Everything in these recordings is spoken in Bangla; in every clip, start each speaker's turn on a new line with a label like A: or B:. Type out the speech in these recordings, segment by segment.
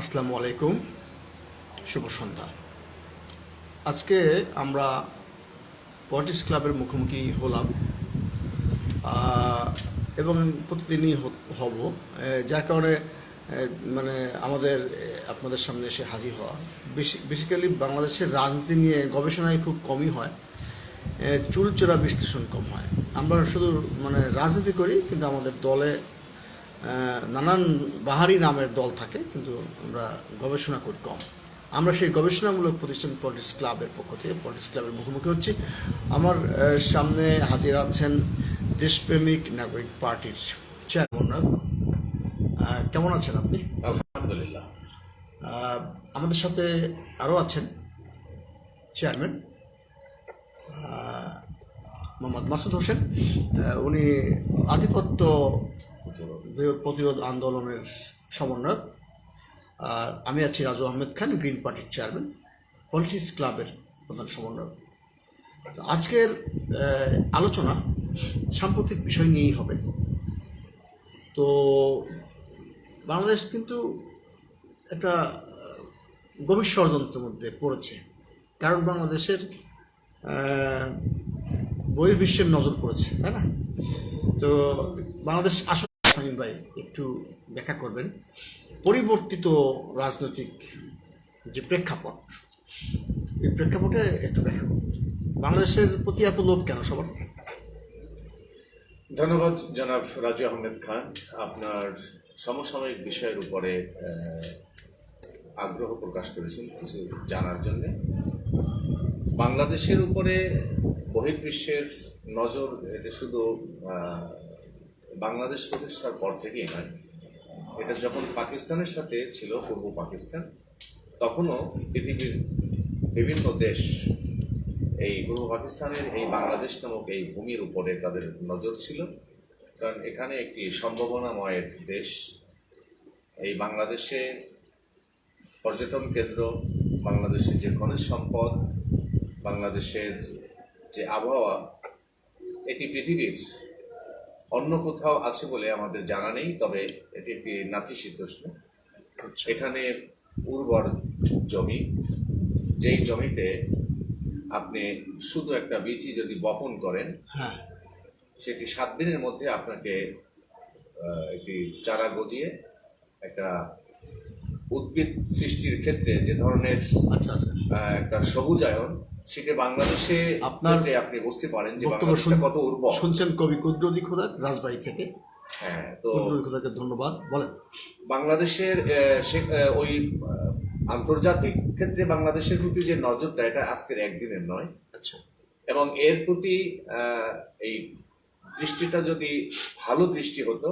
A: আসসালামু আলাইকুম, শুভ সন্ধ্যা। আজকে আমরা পলিটিক্স ক্লাবের মুখোমুখি হলাম এবং প্রতিদিনই হব যার কারণে মানে আমাদের আপনাদের সামনে এসে হাজির হওয়া। বেসিক্যালি বাংলাদেশের রাজনীতি নিয়ে গবেষণায় খুব কমই হয় চুলচেরা বিশ্লেষণ কম হয়। আমরা শুধু মানে রাজনীতি করি, কিন্তু আমাদের দলে নানান বাহারি নামের দল থাকে কিন্তু আমরা গবেষণা করি কম। আমরা সেই গবেষণামূলক প্রতিষ্ঠান পলিটিক্স ক্লাবের পক্ষ থেকে পলিটিক্স ক্লাবের মুখোমুখি হচ্ছি। আমার সামনে হাজির আছেন দেশপ্রেমিক নাগরিক পার্টির চেয়ারম্যান কেমন আছেন আপনি?
B: আলহামদুলিল্লাহ।
A: আমাদের সাথে আরও আছেন চেয়ারম্যান মোহাম্মদ মাসুদ হোসেন। উনি আধিপত্য প্রতিরোধ আন্দোলনের সমন্বয়ক। আর আমি আছি রাজু আহমেদ খান, গ্রিন পার্টির চেয়ারম্যান, পলিটিক্স ক্লাবের প্রধান সমন্বয়ক। আজকের আলোচনা সাম্প্রতিক বিষয় নিয়েই হবে। তো বাংলাদেশ কিন্তু একটা গভীর ষড়যন্ত্রের মধ্যে পড়েছে। কারণ বাংলাদেশের বহির্বিশ্বের নজর পড়েছে, তাই না? তো বাংলাদেশ আসলে শামীম ভাই, একটু ব্যাখ্যা করবেন। পরিবর্তিত রাজনৈতিক যে প্রেক্ষাপট, এই প্রেক্ষাপটে একটু ব্যাখ্যা করবেন বাংলাদেশের প্রতি এত লোভ কেন সবার?
B: ধন্যবাদ জনাব রাজু আহমেদ খান। আপনার সমসাময়িক বিষয়ের উপরে আগ্রহ প্রকাশ করেছেন কিছু জানার জন্য। বাংলাদেশের উপরে বহির্বিশ্বের নজর এটা শুধু বাংলাদেশ প্রতিষ্ঠার পর থেকেই নয় এটা যখন পাকিস্তানের সাথে ছিল, পূর্ব পাকিস্তান, তখনও পৃথিবীর বিভিন্ন দেশ এই পূর্ব পাকিস্তানের এই বাংলাদেশ নামক এই ভূমির উপরে তাদের নজর ছিল। কারণ এখানে একটি সম্ভাবনাময় দেশ। এই বাংলাদেশে পর্যটন কেন্দ্র বাংলাদেশের যে খনিজ সম্পদ, বাংলাদেশের যে আবহাওয়া, এটি পৃথিবীর অন্য কোথাও আছে বলে আমাদের জানা নেই তবে এটি একটি নাতিশীতোষ্ণ। এখানে উর্বর জমি যেই জমিতে আপনি শুধু একটা বীজই যদি বপন করেন
A: হ্যাঁ।
B: সেটি সাত দিনের মধ্যে আপনাকে একটি চারা গজিয়ে একটা উদ্ভিদ সৃষ্টির ক্ষেত্রে যে ধরনের
A: আচ্ছা আচ্ছা।
B: একটা সবুজায়ন সেটা বাংলাদেশে
A: আপনার
B: আপনি বুঝতে পারেন যে বাংলাদেশটা কত উর্বর।
A: শুনছেন কবি কুদ্রদি খোদা রাজবাড়ি থেকে।
B: হ্যাঁ তো
A: খোদাকে ধন্যবাদ। বলেন।
B: বাংলাদেশের ওই আন্তর্জাতিক ক্ষেত্রে বাংলাদেশের প্রতি যে নজরটা এটা আজকের একদিনের নয়।
A: আচ্ছা।
B: এবং এর প্রতি এই দৃষ্টিটা যদি ভালো দৃষ্টি হতো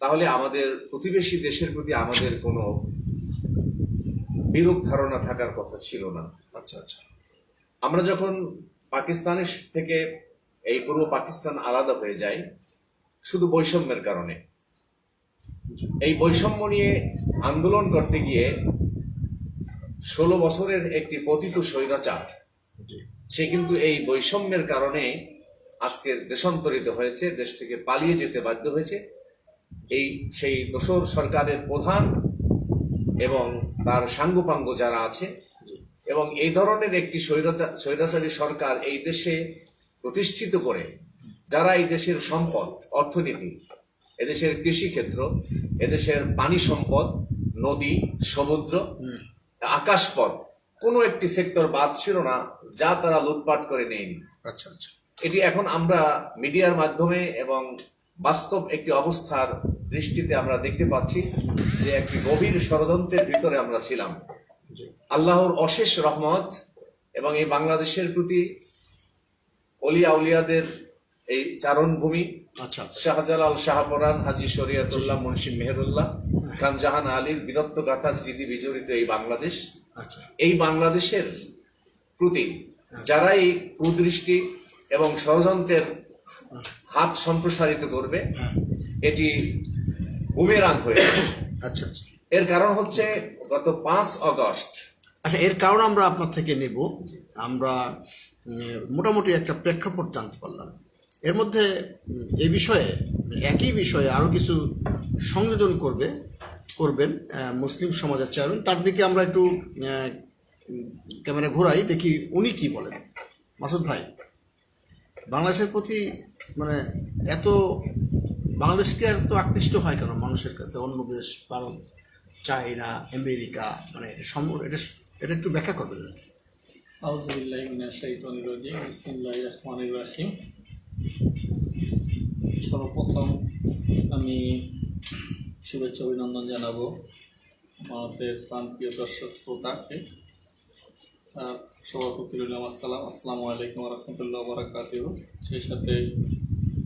B: তাহলে আমাদের প্রতিবেশী দেশের প্রতি আমাদের কোনো বিরূপ ধারণা থাকার কথা ছিল না।
A: আচ্ছা আচ্ছা।
B: আমরা যখন পাকিস্তানের থেকে এই পূর্ব পাকিস্তান আলাদা হয়ে যায় শুধু বৈষম্যের কারণে। এই বৈষম্য নিয়ে আন্দোলন করতে গিয়ে ষোলো বছরের একটি পতিত স্বৈরাচার সে কিন্তু এই বৈষম্যের কারণে আজকে দেশান্তরিত হয়েছে দেশ থেকে পালিয়ে যেতে বাধ্য হয়েছে। এই সেই দোসর সরকারের প্রধান এবং তার সাঙ্গুপাঙ্গ যারা আছে এবং এই ধরনের একটি স্বৈরাচা- স্বৈরাচারী সরকার এই দেশে প্রতিষ্ঠিত করে যারা এই দেশের সম্পদ অর্থনীতি এদেশের কৃষিক্ষেত্র এদেশের পানি সম্পদ নদী সমুদ্র আকাশপথ কোনো একটি সেক্টর বাদ ছিল না যা তারা লুটপাট করে নেয়নি।
A: আচ্ছা আচ্ছা।
B: এটি এখন আমরা মিডিয়ার মাধ্যমে এবং বাস্তব একটি অবস্থার দৃষ্টিতে আমরা দেখতে পাচ্ছি যে একটি গভীর ষড়যন্ত্রের ভিতরে আমরা ছিলাম। আল্লাহর অশেষ রহমত এবং এই বাংলাদেশের প্রতি অলিয়া উলিয়াদের এই চারণভূমি
A: আচ্ছা।
B: শাহজালাল শাহপরান হাজি শরিয়াতুল্লাহ মুন্সি মেহরুল্লাহ খান জাহান আলীর বীরত্ব গাথা স্মৃতি বিজড়িত এই বাংলাদেশ।
A: আচ্ছা।
B: এই বাংলাদেশের প্রতি যারা এই কুদৃষ্টি এবং ষড়যন্ত্রের হাত সম্প্রসারিত করবে
A: হ্যাঁ।
B: এটি বুমেরাং হয়ে।
A: আচ্ছা আচ্ছা।
B: এর কারণ হচ্ছে গত পাঁচ অগস্ট
A: আচ্ছা এর কারণ আমরা আপনার থেকে নেব। আমরা মোটামুটি একটা প্রেক্ষাপট জানতে পারলাম। এর মধ্যে এই বিষয়ে, একই বিষয়ে আরও কিছু সংযোজন করবে, করবেন মুসলিম সমাজের চেয়ারম্যান। তার দিকে আমরা একটু ক্যামেরা ঘোরাই, দেখি উনি কি বলেন। মাসুদ ভাই, বাংলাদেশের প্রতি মানে এত, বাংলাদেশকে এত আকৃষ্ট হয় কেন মানুষের কাছে, অন্য দেশ, ভারত? চায়না, আমেরিকা মানে এটা এটা এটা একটু ব্যাখ্যা করবেন
C: সর্বপ্রথম আমি শুভেচ্ছা অভিনন্দন জানাব আমাদের প্রান্তীয় দর্শক শ্রোতাকে। সভাপতি রইলাম, আসসালাম। আসসালামু আলাইকুম রহমতুল্লাহ বারাকাতিহ। সেই সাথে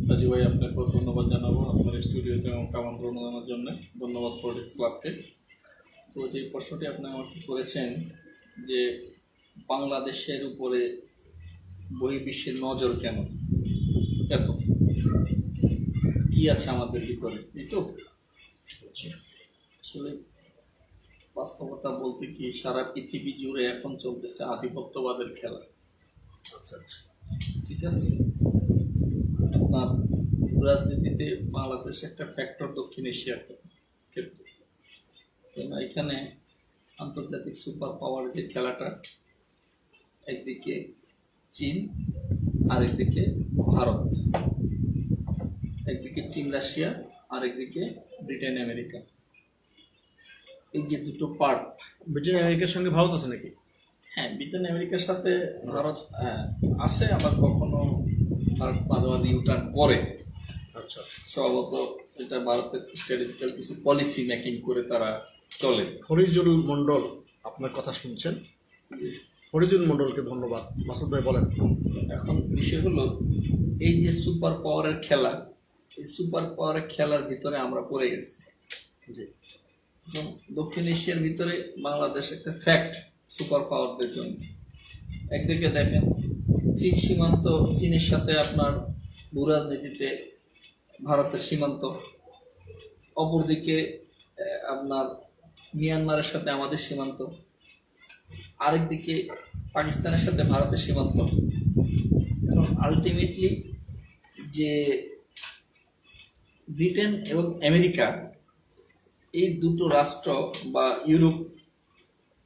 C: রাজু ভাই, আপনাকেও ধন্যবাদ জানাব আপনার স্টুডিওতে এবং আমন্ত্রণ জানানোর জন্য। ধন্যবাদ পলিটিক্স ক্লাবকে তো যে প্রশ্নটি আপনি আমাকে করেছেন যে বাংলাদেশের উপরে বহির্বিশ্বের নজর কেন এত কি আছে আমাদের ভিতরে? এই তো? আসলে বাস্তবতা বলতে কি সারা পৃথিবী জুড়ে এখন চলতেছে আধিপত্যবাদের খেলা।
A: আচ্ছা আচ্ছা।
C: ঠিক আছে? আপনার রাজনীতিতে বাংলাদেশ একটা ফ্যাক্টর দক্ষিণ এশিয়ার ক্ষেত্রে। এখানে আন্তর্জাতিক সুপার পাওয়ার যে খেলাটা একদিকে চীন আর একদিকে ভারত। একদিকে চীন রাশিয়া আর একদিকে ব্রিটেন আমেরিকা। এই যে দুটো পার্ট
A: ব্রিটেন আমেরিকার সঙ্গে ভারত আছে নাকি?
C: হ্যাঁ ব্রিটেন আমেরিকার সাথে ভারত আহ, আছে আবার কখনো ভারত মাঝে মাঝে ইউটার্ন করে।
A: আচ্ছা।
C: স্বভাবত এটা ভারতের স্ট্র্যাটেজিক্যাল কিছু পলিসি মেকিং করে তারা চলে।
A: ফরিজুল মন্ডল আপনার কথা শুনছেন। ফরিজুল মন্ডলকে ধন্যবাদ। মাসুদ ভাই বলেন।
C: এখন বিষয় হলো এই যে সুপার পাওয়ারের খেলা এই সুপার পাওয়ারের খেলার ভিতরে আমরা পড়ে গেছি।
A: জি।
C: দক্ষিণ এশিয়ার ভিতরে বাংলাদেশ একটা ফ্যাক্ট সুপার পাওয়ারদের জন্য। একদিকে দেখেন চীন সীমান্ত চীনের সাথে আপনার ভূরাজনীতিতে ভারতের সীমান্ত। অপরদিকে আপনার মিয়ানমারের সাথে আমাদের সীমান্ত। আরেকদিকে পাকিস্তানের সাথে ভারতের সীমান্ত। এখন আলটিমেটলি যে ব্রিটেন এবং আমেরিকা এই দুটো রাষ্ট্র বা ইউরোপ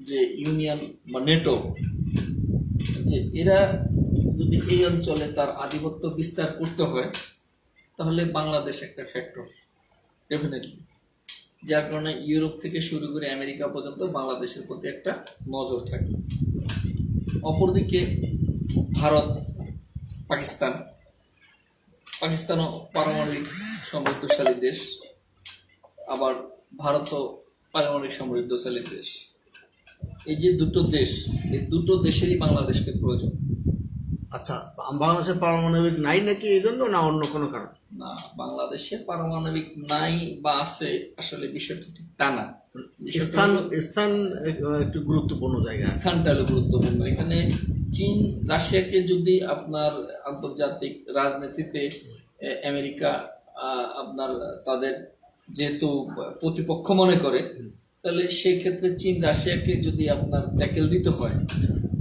C: যে ইউনিয়ন বা নেটো, যে এরা যদি এই অঞ্চলে তার আধিপত্য বিস্তার করতে হয়, তাহলে বাংলাদেশ একটা ফ্যাক্টর ডেফিনেটলি যার কারণে ইউরোপ থেকে শুরু করে আমেরিকা পর্যন্ত বাংলাদেশের প্রতি একটা নজর থাকে। অপরদিকে ভারত, পাকিস্তান। পাকিস্তানও পারমাণবিক সমৃদ্ধশালী দেশ। আবার ভারতও পারমাণবিক সমৃদ্ধশালী দেশ। এই যে দুটো দেশ, এই দুটো দেশেরই বাংলাদেশকে প্রয়োজন।
A: আচ্ছা বাংলাদেশের পারমাণবিক নাই নাকি এই জন্য না অন্য কোনো কারণ?
C: না বাংলাদেশে পারমাণবিক নাই বা আছে আসলে বিষয়টা ঠিক তা না।
A: স্থান স্থান এক- একটু গুরুত্বপূর্ণ জায়গা।
C: স্থানটা হলো গুরুত্বপূর্ণ। এখানে চীন রাশিয়াকে যদি আপনার আন্তর্জাতিক রাজনীতিতে আমেরিকা আপনার তাদের যেহেতু প্রতিপক্ষ মনে করে তাহলে সেই ক্ষেত্রে চীন রাশিয়াকে যদি আপনার ট্যাকেল দিতে হয়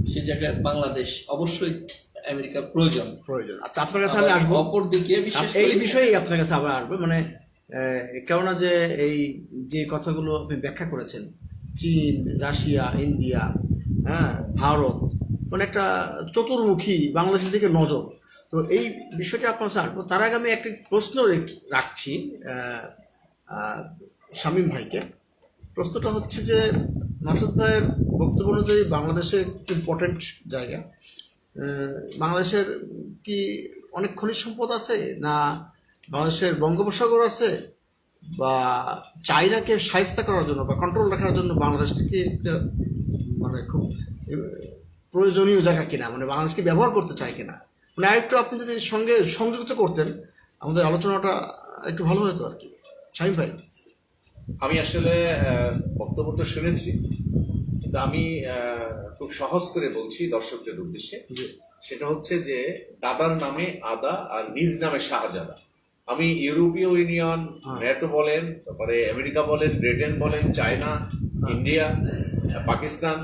C: সে জায়গায় বাংলাদেশ অবশ্যই আমেরিকার প্রয়োজন।
A: প্রয়োজন। আচ্ছা আপনার কাছে আমি আসব।
C: অপর দিকে
A: এই বিষয়েই আপনার কাছে আবার আসব মানে কেননা যে এই যে কথাগুলো আপনি ব্যাখ্যা করেছেন চীন রাশিয়া ইন্ডিয়া হ্যাঁ ভারত মানে একটা চতুর্মুখী বাংলাদেশের দিকে নজর। তো এই বিষয়টা আপনার আসব। তার আগে আমি একটি প্রশ্ন রেখ- রাখছি শামীম ভাইকে। প্রশ্নটা হচ্ছে যে মাসুদ ভাইয়ের বক্তব্য অনুযায়ী বাংলাদেশে একটি ইম্পর্টেন্ট জায়গা। বাংলাদেশের কি অনেক খনিজ সম্পদ আছে? না বাংলাদেশের বঙ্গোপসাগর আছে? বা চাইনাকে সাহিস্তা করার জন্য বা কন্ট্রোল রাখার জন্য বাংলাদেশ থেকে মানে খুব প্রয়োজনীয় জায়গা কিনা? মানে বাংলাদেশকে ব্যবহার করতে চায় কিনা? মানে আরেকটু আপনি যদি সঙ্গে সংযুক্ত করতেন, আমাদের আলোচনাটা একটু ভালো হতো আর কি। শাহিম ভাই?
B: আমি আসলে বক্তব্য তো শুনেছি। কিন্তু আমি খুব সহজ করে বলছি দর্শকদের উদ্দেশ্যে। সেটা হচ্ছে যে দাদার নামে আদা আর নিজ নামে শাহজাদা। আমি ইউরোপীয় ইউনিয়ন
A: হ্যাঁ।
B: ন্যাটো বলেন তারপরে আমেরিকা বলেন ব্রিটেন বলেন চায়না ইন্ডিয়া পাকিস্তান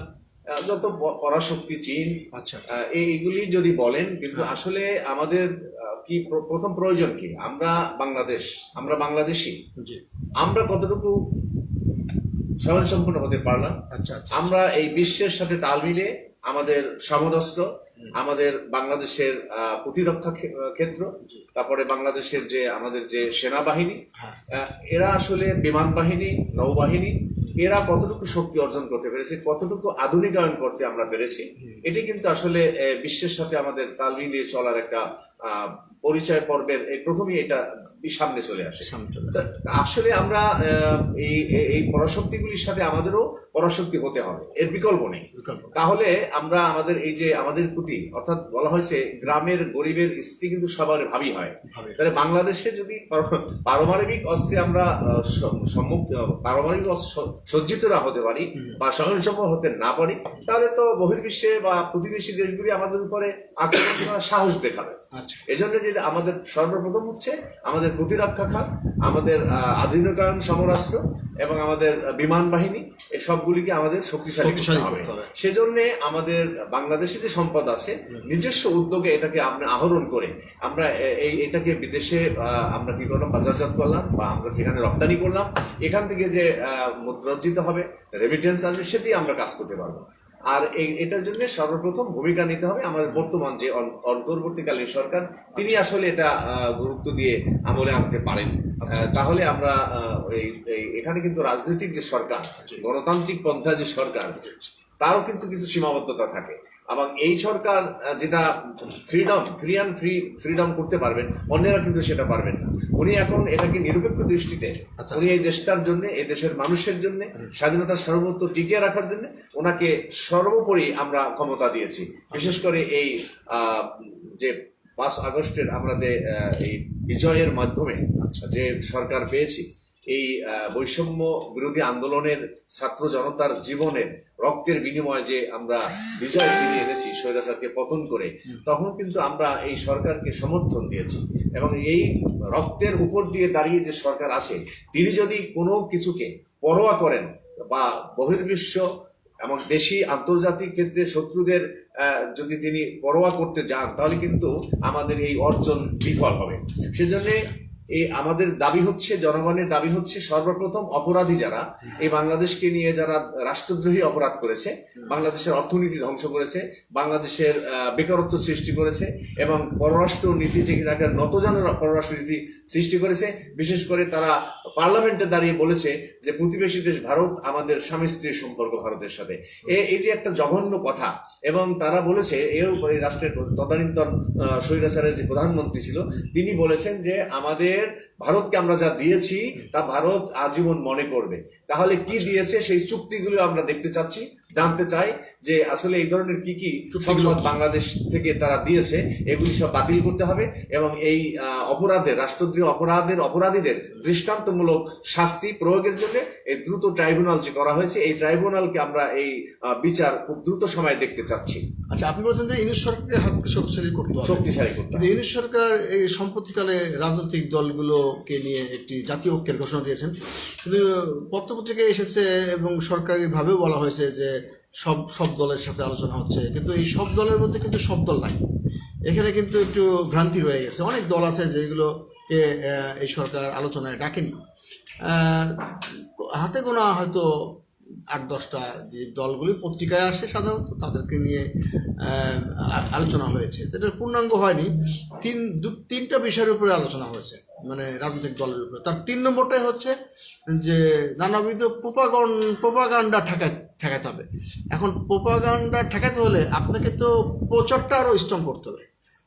B: যত পরাশক্তি চীন
A: আচ্ছা।
B: এইগুলি যদি বলেন কিন্তু আসলে আমাদের কি প্রথম প্রয়োজন কি? আমরা বাংলাদেশ আমরা বাংলাদেশি। আমরা কতটুকু স্বয়ংসম্পূর্ণ হতে পারলাম।
A: আচ্ছা আচ্ছা
B: আমরা এই বিশ্বের সাথে তাল মিলে আমাদের সমরস্ত্র আমাদের বাংলাদেশের প্রতিরক্ষা ক্ষেত্র তারপরে বাংলাদেশের যে আমাদের যে সেনাবাহিনী
A: হ্যাঁ।
B: এরা আসলে বিমান বাহিনী নৌবাহিনী এরা কতটুকু শক্তি অর্জন করতে পেরেছে কতটুকু আধুনিকায়ন করতে আমরা পেরেছি এটি কিন্তু আসলে বিশ্বের সাথে আমাদের তাল মিলিয়ে চলার একটা আহ, পরিচয় পর্বের এই প্রথমেই এটা সামনে চলে আসে। আসলে আমরা এই এই- পরাশক্তিগুলির সাথে আমাদেরও পরাশক্তি হতে হবে এর বিকল্প নেই। তাহলে আমরা আমাদের এই যে আমাদের প্রতি অর্থাৎ বলা হয়েছে গ্রামের গরিবের স্ত্রী কিন্তু সবার ভাবি হয়। তাহলে বাংলাদেশে যদি পারমাণবিক অস্ত্রে আমরা সম্মুখ পারমাণবিক সজ্জিতরা হতে পারি বা স্বয়ংসম্পূর্ণ হতে না পারি তাহলে তো বহির্বিশ্বে বা প্রতিবেশী দেশগুলি আমাদের উপরে আক্রমণ করার সাহস দেখাবে।
A: আচ্ছা।
B: এজন্য যে আমাদের সর্বপ্রথম হচ্ছে আমাদের প্রতিরক্ষা খাত আমাদের আধুনিকায়ন সমরাস্ত্র এবং আমাদের বিমান বাহিনী এই সবগুলিকে আমাদের শক্তিশালী করতে হবে। সেজন্য আমাদের বাংলাদেশে যে সম্পদ আছে নিজস্ব উদ্যোগে এটাকে আমরা আহরণ করে আমরা এই এটাকে বিদেশে আহ, আমরা কি করলাম? বাজারজাত করলাম বা আমরা সেখানে রপ্তানি করলাম এখান থেকে যে আহ, মুদ্রা অর্জিত হবে রেমিটেন্স আসবে সেটি আমরা কাজ করতে পারব। আর এই এটার জন্য সর্বপ্রথম ভূমিকা নিতে হবে আমাদের বর্তমান যে অন- অন্তর্বর্তীকালীন সরকার। তিনি আসলে এটা গুরুত্ব দিয়ে আমলে আনতে পারেন। তাহলে আমরা আহ, এই এই- এখানে কিন্তু রাজনৈতিক যে সরকার গণতান্ত্রিক পন্থা যে সরকার তারও কিন্তু কিছু সীমাবদ্ধতা থাকে। এবং এই সরকার যেটা freedom free and free freedom করতে পারবেন অন্যেরা কিন্তু সেটা পারবেন না। উনি এখন এটাকে নিরপেক্ষ দৃষ্টিতে
A: আচ্ছা,
B: উনি এই দেশটার জন্য এই দেশের মানুষের জন্য স্বাধীনতার সার্বভৌমত্ব টিকিয়ে রাখার জন্য ওনাকে সর্বোপরি আমরা ক্ষমতা দিয়েছি। বিশেষ করে এই যে পাঁচ আগস্টের আমরা যে এই বিজয়ের মাধ্যমে যে সরকার পেয়েছি এই বৈষম্য বিরোধী আন্দোলনের ছাত্র জনতার জীবনের রক্তের বিনিময়ে যে আমরা বিজয় ছিনিয়ে এনেছি স্বৈরাচারকে পতন করে, তখন কিন্তু আমরা এই সরকারকে সমর্থন দিয়েছি। এবং এই রক্তের উপর দিয়ে দাঁড়িয়ে যে সরকার আসে তিনি যদি কোনো কিছুকে পরোয়া করেন বা বহির্বিশ্ব এবং দেশি আন্তর্জাতিক ক্ষেত্রে শত্রুদের যদি তিনি পরোয়া করতে যান, তাহলে কিন্তু আমাদের এই অর্জন বিফল হবে। সেজন্য এই আমাদের দাবি হচ্ছে জনগণের দাবি হচ্ছে সর্বপ্রথম অপরাধী যারা এই বাংলাদেশকে নিয়ে যারা রাষ্ট্রদ্রোহী অপরাধ করেছে বাংলাদেশের অর্থনীতি ধ্বংস করেছে বাংলাদেশের বেকারত্ব সৃষ্টি করেছে এবং পররাষ্ট্র নীতি যে একটা নতজানের পররাষ্ট্র নীতি সৃষ্টি করেছে বিশেষ করে তারা পার্লামেন্টে দাঁড়িয়ে বলেছে যে প্রতিবেশী দেশ ভারত আমাদের স্বামী স্ত্রীর সম্পর্ক ভারতের সাথে। এ- এই যে একটা জঘন্য কথা এবং তারা বলেছে উপরে রাষ্ট্রের তদানীন্তন স্বৈরাচারের যে প্রধানমন্ত্রী ছিল তিনি বলেছেন যে আমাদের ভারতকে আমরা যা দিয়েছি, তা ভারত আজীবন মনে করবে। তাহলে কি দিয়েছে? সেই চুক্তিগুলো আমরা দেখতে চাচ্ছি। জানতে চাই যে আসলে এই ধরনের কি কি সম্পদ বাংলাদেশ থেকে তারা দিয়েছে এগুলি সব বাতিল করতে হবে এবং এই অপরাধের রাষ্ট্রদ্রোহী অপরাধের অপরাধীদের দৃষ্টান্তমূলক শাস্তি প্রয়োগের জন্য এই দ্রুত ট্রাইব্যুনাল যে করা হয়েছে এই ট্রাইব্যুনালকে আমরা এই বিচার খুব দ্রুত সময়ে দেখতে চাচ্ছি।
A: আচ্ছা আপনি বলছেন যে ইউনিট সরকারকে হাতকে শক্তিশালী করতে হবে।
B: শক্তিশালী করতে হবে।
A: ইউনিট সরকার এই সম্প্রতিকালে রাজনৈতিক দলগুলোকে নিয়ে একটি জাতীয় ঐক্যের ঘোষণা দিয়েছেন। কিন্তু পত্রপত্রিকায় এসেছে এবং সরকারিভাবেও বলা হয়েছে যে সব সব দলের সাথে আলোচনা হচ্ছে। কিন্তু এই সব দলের মধ্যে কিন্তু সব দল নাই। এখানে কিন্তু একটু ভ্রান্তি হয়ে গেছে। অনেক দল আছে যেগুলোকে এই সরকার আলোচনায় ডাকেনি। হাতে গোনা হয়তো আট, দশটা যে দলগুলি পত্রিকায় আসে সাধারণত, তাদেরকে নিয়ে আলোচনা হয়েছে। তো এটার পূর্ণাঙ্গ হয়নি। তিন, দু, তিনটা বিষয়ের উপরে আলোচনা হয়েছে। মানে রাজনৈতিক দলের উপরে। তার তিন নম্বরটাই হচ্ছে যে নানাবিধ প্রোপাগন প্রোপাগান্ডা ঠেকা ঠেকাতে হবে। এখন প্রোপাগান্ডা ঠেকাতে হলে আপনাকে তো প্রচারটা আরও স্ট্রং করতে হবে।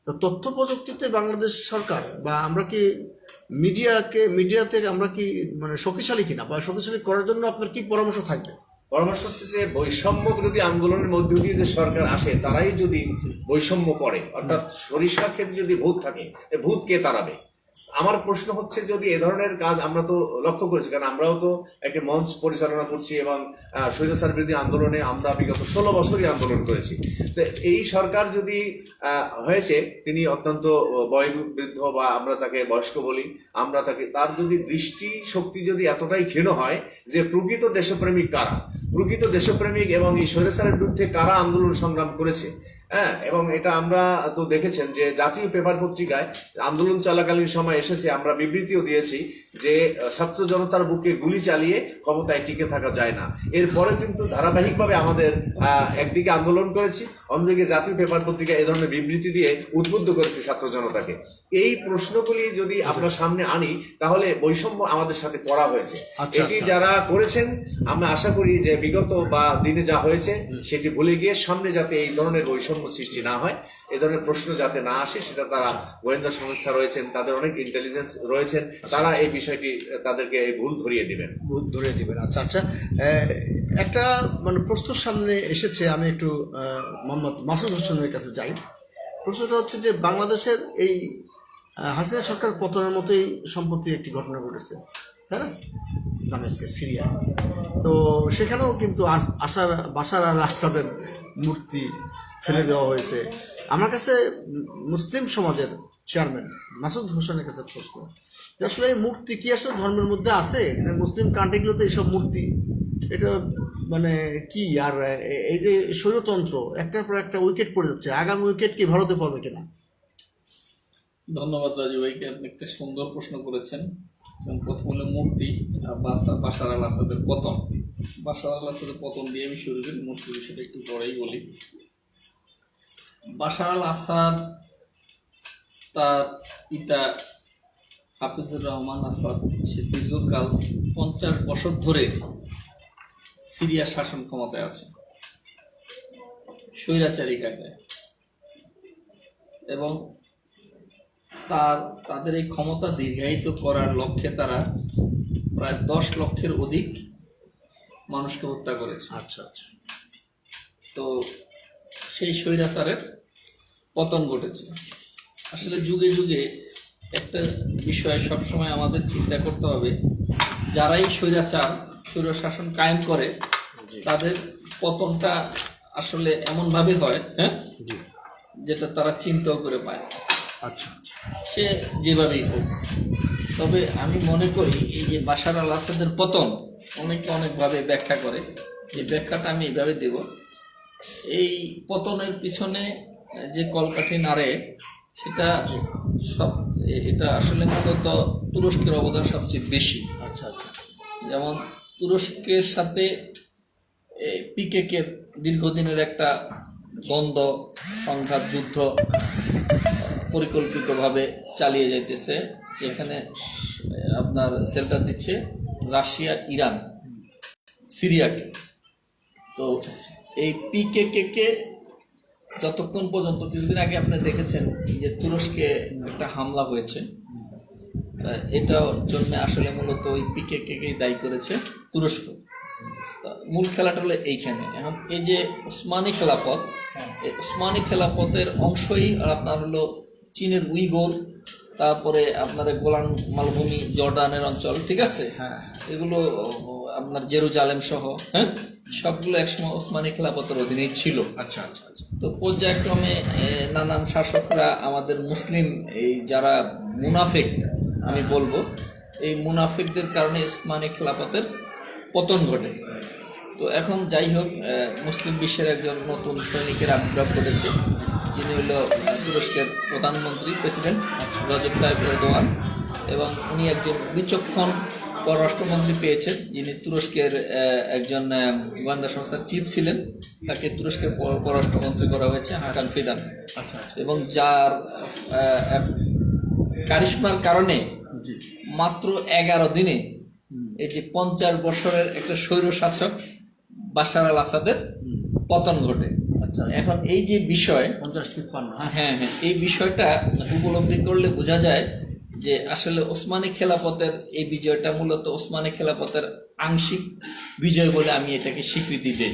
A: তো তথ্য প্রযুক্তিতে বাংলাদেশ সরকার বা আমরা কি মিডিয়াকে মিডিয়াতে আমরা কি মানে শক্তিশালী কিনা বা শক্তিশালী করার জন্য আপনার কি পরামর্শ থাকবে?
B: পরামর্শ হচ্ছে যে বৈষম্য বিরোধী আন্দোলনের মধ্য দিয়ে যে সরকার আসে, তারাই যদি বৈষম্য করে, অর্থাৎ সরিষার ক্ষেত্রে যদি ভূত থাকে ভূত কে তাড়াবে। আমার প্রশ্ন হচ্ছে যদি এ ধরনের কাজ আমরা তো লক্ষ্য করেছি কারণ আমরাও তো একটি মঞ্চ পরিচালনা করছি এবং আহ, স্বৈরাচার বিরোধী আন্দোলনে আমরা বিগত ষোলো বছরই আন্দোলন করেছি। তো এই সরকার যদি হয়েছে তিনি অত্যন্ত বয়োবৃদ্ধ বা আমরা তাকে বয়স্ক বলি আমরা তাকে তার যদি দৃষ্টি শক্তি যদি এতটাই ক্ষীণ হয় যে প্রকৃত দেশপ্রেমিক কারা? প্রকৃত দেশপ্রেমিক এবং এই স্বৈরাচারের বিরুদ্ধে কারা আন্দোলন সংগ্রাম করেছে? হ্যাঁ এবং এটা আমরা তো দেখেছেন যে জাতীয় পেপার পত্রিকায় আন্দোলন চলাকালীন সময় এসেছে আমরা বিবৃতিও দিয়েছি যে ছাত্র জনতার বুকে গুলি চালিয়ে ক্ষমতায় টিকে থাকা যায় না। এরপরে কিন্তু ধারাবাহিকভাবে আমাদের একদিকে আন্দোলন করেছি অন্যদিকে জাতীয় পেপার পত্রিকা এই ধরনের বিবৃতি দিয়ে উদ্বুদ্ধ করেছি ছাত্র জনতাকে। এই প্রশ্নগুলি যদি আপনার সামনে আনি তাহলে বৈষম্য আমাদের সাথে করা হয়েছে।
A: আচ্ছা,
B: এটি
A: আচ্ছা।
B: যারা করেছেন আমরা আশা করি যে বিগত বা দিনে যা হয়েছে সেটি ভুলে গিয়ে সামনে যাতে এই ধরনের বৈষম্য সৃষ্টি না হয়, এ ধরনের প্রশ্ন যাতে না আসে, সেটা তারা গোয়েন্দা সংস্থা রয়েছেন, তাদের অনেক ইন্টেলিজেন্স রয়েছেন, তারা এই বিষয়টি তাদেরকে ভুল ধরিয়ে দিবেন।
A: ভুল ধরিয়ে দিবেন আচ্ছা আচ্ছা একটা মানে প্রশ্ন সামনে এসেছে, আমি একটু মোহাম্মদ মাসুদ হোসেনের কাছে যাই। প্রশ্নটা হচ্ছে যে, বাংলাদেশের এই হাসিনা সরকার পতনের মতোই সম্প্রতি একটি ঘটনা ঘটেছে, তাই না? দামেস্কে সিরিয়া তো সেখানেও কিন্তু আস- আশার, বাসার আর আসাদের মূর্তি ফেলে দেওয়া হয়েছে। আমার কাছে মুসলিম সমাজের চেয়ারম্যান মাসুদ হোসেনের কাছে প্রশ্ন, যে আসলে এই মূর্তি কি আসলে ধর্মের মধ্যে আছে? মুসলিম কান্ট্রিগুলোতে এইসব মূর্তি, এটা মানে কি? আর এই যে স্বৈরতন্ত্র, একটার পর একটা উইকেট পড়ে যাচ্ছে। আগামী উইকেট কি ভারতে পড়বে কিনা?
C: ধন্যবাদ রাজু ভাইকে আপনি একটা সুন্দর প্রশ্ন করেছেন। প্রথম হলো মূর্তি বাসার আল আসাদের পতন। বাসার আল আসাদের পতন দিয়ে আমি শুরু করি, মূর্তির বিষয়টা একটু পরেই বলি। বাসার আল আসাদ তার পিতা হাফিজুর রহমান আসাদ সে দীর্ঘকাল পঞ্চাশ বছর ধরে সিরিয়া শাসন ক্ষমতায় আছে। স্বৈরাচারী কায়দায়। এবং তার তাদের এই ক্ষমতা দীর্ঘায়িত করার লক্ষ্যে তারা প্রায় দশ লক্ষের অধিক মানুষকে হত্যা করেছে।
A: আচ্ছা আচ্ছা।
C: তো সেই স্বৈরাচারের পতন ঘটেছে। আসলে যুগে যুগে একটা বিষয় সবসময় আমাদের চিন্তা করতে হবে যারাই স্বৈরাচার স্বৈর শাসন কায়েম করে তাদের পতনটা আসলে এমনভাবে হয় হ্যাঁ? যেটা তারা চিন্তাও করে পায়
A: আচ্ছা আচ্ছা।
C: সে যেভাবেই হোক। তবে আমি মনে করি এই যে বাশার আল আসাদের পতন অনেকে অনেকভাবে ব্যাখ্যা করে। এই ব্যাখ্যাটা আমি এইভাবে দেব। এই পতনের পিছনে যে কলকাঠি নাড়ে সেটা সব এটা আসলে মূলত তুরস্কের অবদান সবচেয়ে বেশি।
A: আচ্ছা আচ্ছা।
C: যেমন তুরস্কের সাথে পিকেকে দীর্ঘদিনের একটা দ্বন্দ্ব সংঘাত যুদ্ধ পরিকল্পিতভাবে চালিয়ে যাইতেছে যেখানে আপনার সেল্টার দিচ্ছে রাশিয়া ইরান সিরিয়াকে। তো এই পিকেকে কে কে যতক্ষণ পর্যন্ত, কিছুদিন আগে আপনি দেখেছেন যে তুরস্কে একটা হামলা হয়েছে এটার জন্য আসলে মূলত ওই পিকে কে কেই দায়ী করেছে তুরস্ক। মূল খেলাটা হলো এইখানে। এখন এই যে উসমানী খেলাপথ, এই উসমানী খেলাপথের অংশই আর আপনার হলো চীনের উইগোর তারপরে আপনার গোলান মালভূমি জর্ডানের অঞ্চল ঠিক আছে?
A: হ্যাঁ।
C: এগুলো আপনার জেরুজালেম সহ হ্যাঁ? সবগুলো একসময় ওসমানী খেলাপথের অধীনেই ছিল।
A: আচ্ছা আচ্ছা আচ্ছা।
C: তো পর্যায়ক্রমে নানান শাসকরা আমাদের মুসলিম এই যারা মুনাফেক আমি বলব এই মুনাফিকদের কারণে ইসমানী খেলাফতের পতন ঘটে। তো এখন যাই হোক মুসলিম বিশ্বের একজন নতুন সৈনিকের আবির্ভাব ঘটেছে। যিনি হলো তুরস্কের প্রধানমন্ত্রী প্রেসিডেন্ট রজব তাইপ এরদোয়ান। এবং উনি একজন বিচক্ষণ পররাষ্ট্রমন্ত্রী পেয়েছেন যিনি তুরস্কের একজন গোয়েন্দা সংস্থার চিফ ছিলেন। তাকে তুরস্কের পর- পররাষ্ট্রমন্ত্রী করা হয়েছে হাকান ফিদান।
A: আচ্ছা আচ্ছা।
C: এবং যার কারিশমার কারণে মাত্র এগারো দিনে এই যে পঞ্চাশ বছরের একটা স্বৈর শাসক বাশার আল আসাদের পতন ঘটে। এখন এই যে বিষয়
A: পঞ্চাশ তিপ্পান্ন হ্যাঁ।
C: হ্যাঁ হ্যাঁ এই বিষয়টা উপলব্ধি করলে বোঝা যায় যে আসলে ওসমানী খেলাপথের এই বিজয়টা মূলত ওসমানী খেলাপথের আংশিক বিজয় বলে আমি এটাকে স্বীকৃতি দেই।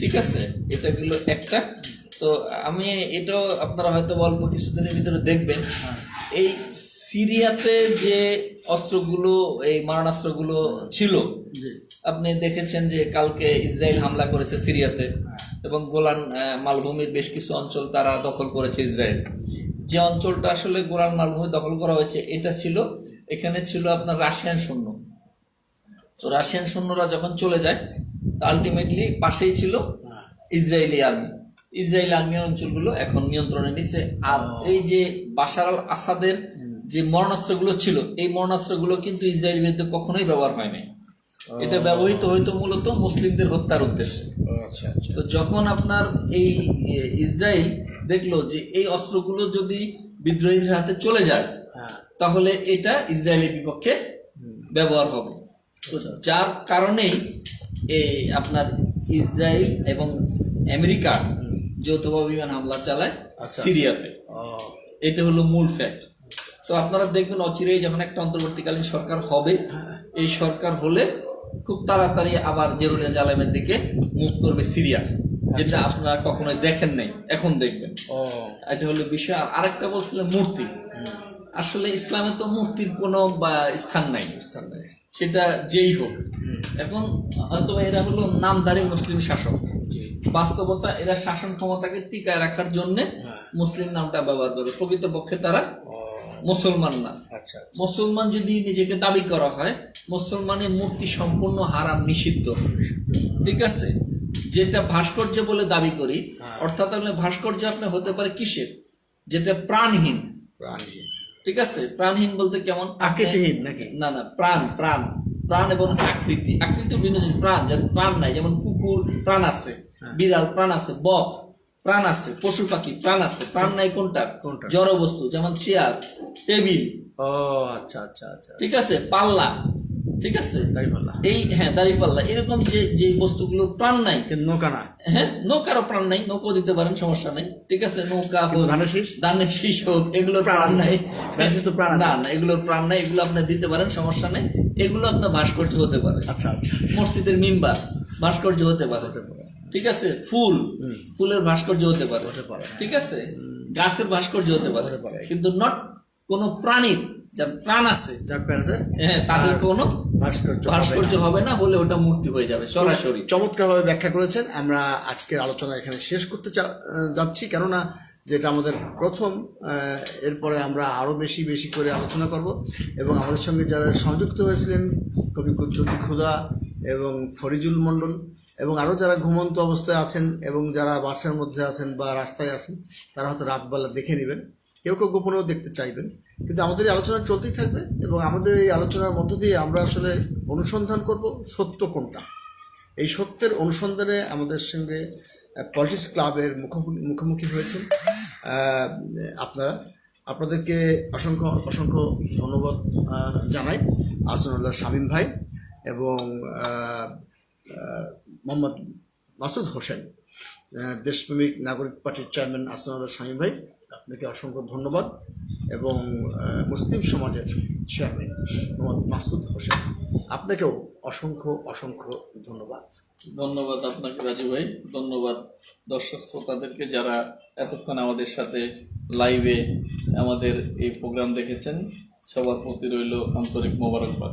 C: ঠিক আছে? এটা গেল একটা। তো আমি এটাও আপনারা হয়তো অল্প কিছুদিনের ভিতরে দেখবেন। এই সিরিয়াতে যে অস্ত্রগুলো এই মারণাস্ত্রগুলো ছিল আপনি দেখেছেন যে কালকে ইসরায়েল হামলা করেছে সিরিয়াতে। এবং গোলান মালভূমির বেশ কিছু অঞ্চল তারা দখল করেছে ইসরায়েল। যে অঞ্চলটা আসলে গোলান মালভূমি দখল করা হয়েছে এটা ছিল এখানে ছিল আপনার রাশিয়ান সৈন্য। তো রাশিয়ান সৈন্যরা যখন চলে যায় আলটিমেটলি পাশেই ছিল ইসরায়েলি আর্মি ইসরায়েল আর্মি অঞ্চলগুলো এখন নিয়ন্ত্রণে নিছে। আর এই যে বাশার আল আসাদের যে মরণাস্ত্রগুলো ছিল এই মরণাস্ত্রগুলো কিন্তু ইসরায়েল বিরুদ্ধে কখনোই ব্যবহার হয় নাই। এটা ব্যবহৃত হয়তো মূলত মুসলিমদের হত্যার উদ্দেশ্যে।
A: আচ্ছা আচ্ছা।
C: তো যখন আপনার এই ইসরায়েল দেখল যে এই অস্ত্রগুলো যদি বিদ্রোহীদের হাতে চলে যায়
A: হ্যাঁ।
C: তাহলে এটা ইসরায়েলের বিপক্ষে ব্যবহার হবে। তো যার কারণেই এই আপনার ইসরায়েল এবং আমেরিকা যৌথভাবে বিমান হামলা চালায়
A: আচ্ছা।
C: সিরিয়াতে। এটা হলো মূল ফ্যাক্ট। তো আপনারা দেখবেন অচিরেই যখন একটা অন্তর্বর্তীকালীন সরকার হবে এই সরকার হলে খুব তাড়াতাড়ি আবার জেরুজালেমের দিকে মুভ করবে সিরিয়া যেটা আপনারা কখনোই দেখেন নাই এখন দেখবেন। এটা হলো বিষয় আর আরেকটা বলছিলেন মূর্তি। আসলে ইসলামে তো মূর্তির কোনো বা স্থান নাই।
A: বুঝতে পারলাম।
C: সেটা যেই হোক। এখন হয়তো এরা হলো নামদারি মুসলিম শাসক। বাস্তবতা এরা শাসন ক্ষমতাকে টিকায় রাখার জন্য মুসলিম নামটা ব্যবহার করে। প্রকৃতপক্ষে তারা মুসলমান না।
A: আচ্ছা
C: মুসলমান যদি নিজেকে দাবি করা হয় মুসলমানের মূর্তি সম্পূর্ণ হারাম নিষিদ্ধ। ঠিক আছে? যেটা ভাস্কর্য বলে দাবি করি অর্থাৎ আপনি ভাস্কর্য আপনার হতে পারে কিসের? যেটা প্রাণহীন।
A: প্রাণী
C: ঠিক আছে? প্রাণহীন বলতে কেমন?
A: আকৃতিহীন নাকি?
C: না না প্রাণ প্রাণ। প্রাণ এবং আকৃতি। আকৃতি ভিন্ন প্রাণ। যেমন প্রাণ নাই যেমন কুকুর প্রাণ আছে। বিড়াল প্রাণ আছে। বক প্রাণ আছে পশু পাখি প্রাণ আছে প্রাণ নাই কোনটা?
A: কোনটা?
C: জড় বস্তু যেমন চেয়ার টেবিল।
A: ও আচ্ছা আচ্ছা আচ্ছা।
C: ঠিক আছে? পাল্লা। ঠিক আছে? এই হ্যাঁ দাড়ি পাল্লা এরকম যে যে বস্তুগুলোর প্রাণ নাই।
A: নৌকা না
C: হ্যাঁ নৌকারও প্রাণ নাই নৌকাও দিতে পারেন সমস্যা নাই। ঠিক আছে? নৌকা হোক
A: ধানের শীষ?
C: ধানের শীষ হোক এগুলোর
A: প্রাণ।
C: নাই।
A: তো প্রাণ
C: না না এগুলোর প্রাণ নাই এগুলো আপনি দিতে পারেন সমস্যা নাই। এগুলো আপনার ভাস্কর্য হতে পারে।
A: আচ্ছা আচ্ছা।
C: মসজিদের মিম্বার ভাস্কর্য হতে পারে। ঠিক আছে? ফুল। ফুলের ভাস্কর্য হতে পারে।
A: পারে।
C: ঠিক আছে? গাছের ভাস্কর্য হতে পারে।
A: হতে পারে।
C: কিন্তু নট কোন প্রাণীর যার প্রাণ আছে
A: যার প্রাণ আছে
C: হ্যাঁ তাদের কোনো
A: ভাস্কর্য
C: ভাস্কর্য হবে না হলে ওটা মূর্তি হয়ে যাবে সরাসরি।
A: চমৎকারভাবে ব্যাখ্যা করেছেন। আমরা আজকের আলোচনা এখানে শেষ করতে চা- যাচ্ছি। কেননা যেটা আমাদের প্রথম এরপরে আমরা আরও বেশি বেশি করে আলোচনা করব এবং আমাদের সঙ্গে যারা সংযুক্ত হয়েছিলেন, কবি কুজ্জতি খুদা এবং ফরিজুল মণ্ডল এবং আরও যারা ঘুমন্ত অবস্থায় আছেন এবং যারা বাসের মধ্যে আছেন বা রাস্তায় আছেন, তারা হয়তো রাতবেলা দেখে নেবেন। কেউ কেউ গোপনেও দেখতে চাইবেন। কিন্তু আমাদের এই আলোচনা চলতেই থাকবে এবং আমাদের এই আলোচনার মধ্য দিয়ে আমরা আসলে অনুসন্ধান করব সত্য কোনটা। এই সত্যের অনুসন্ধানে আমাদের সঙ্গে পলিটিক্স ক্লাবের মুখোমুখি মুখোমুখি হয়েছেন। আপনারা, আপনাদেরকে অসংখ্য অসংখ্য ধন্যবাদ জানাই। আসনুল্লাহ শামীম ভাই এবং মোহাম্মদ মাসুদ হোসেন দেশপ্রেমিক নাগরিক পার্টির চেয়ারম্যান আসনুল্লাহ শামীম ভাই, আপনাকে অসংখ্য ধন্যবাদ এবং মুসলিম সমাজের চেয়ারম্যান মোহাম্মদ মাসুদ হোসেন, আপনাকেও অসংখ্য অসংখ্য ধন্যবাদ।
C: ধন্যবাদ আপনাকে রাজু ভাই। ধন্যবাদ দর্শক শ্রোতাদেরকে যারা এতক্ষণ আমাদের সাথে লাইভে আমাদের এই প্রোগ্রাম দেখেছেন। সবার প্রতি রইল আন্তরিক মোবারকবাদ।